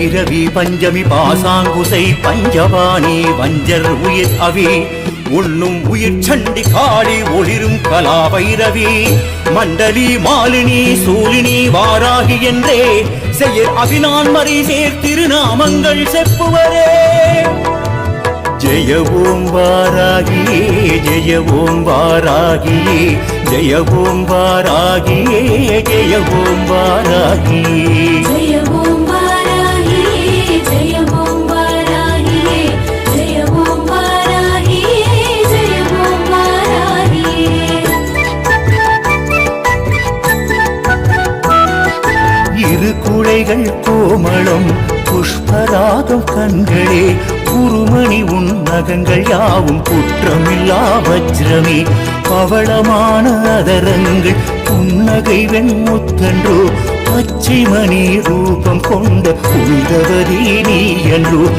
பைரவி பஞ்சமி பாசாங்குசை பஞ்சபாணி வஞ்சர் உயிர் அவி உண்ணும் உயிர் சண்டி காளி ஒளிரும் கலா பைரவி மண்டலி மாலினி சூலினி வாராகி என்றே செயற் அபினான் மறை சேர் திருநாமங்கள் செப்புவரே. ஜெய ஓம் வாராகியே ஜெய ஓம் வாராகியே ஜெய ஓம் வாராகியே ஜெய ஓம் வாராகியே இரு கோமளம். புஷ்பராகம் கண்களே குருமணி உன் நகங்கள் யாவும் குற்றமில்லா வஜ்ரமே. பவளமான அதரங்கள் புன்னகை வெண்முத்தன்றோ பச்சை மணி ரூபம் கொண்ட புனிதவரே நீ என்றோ.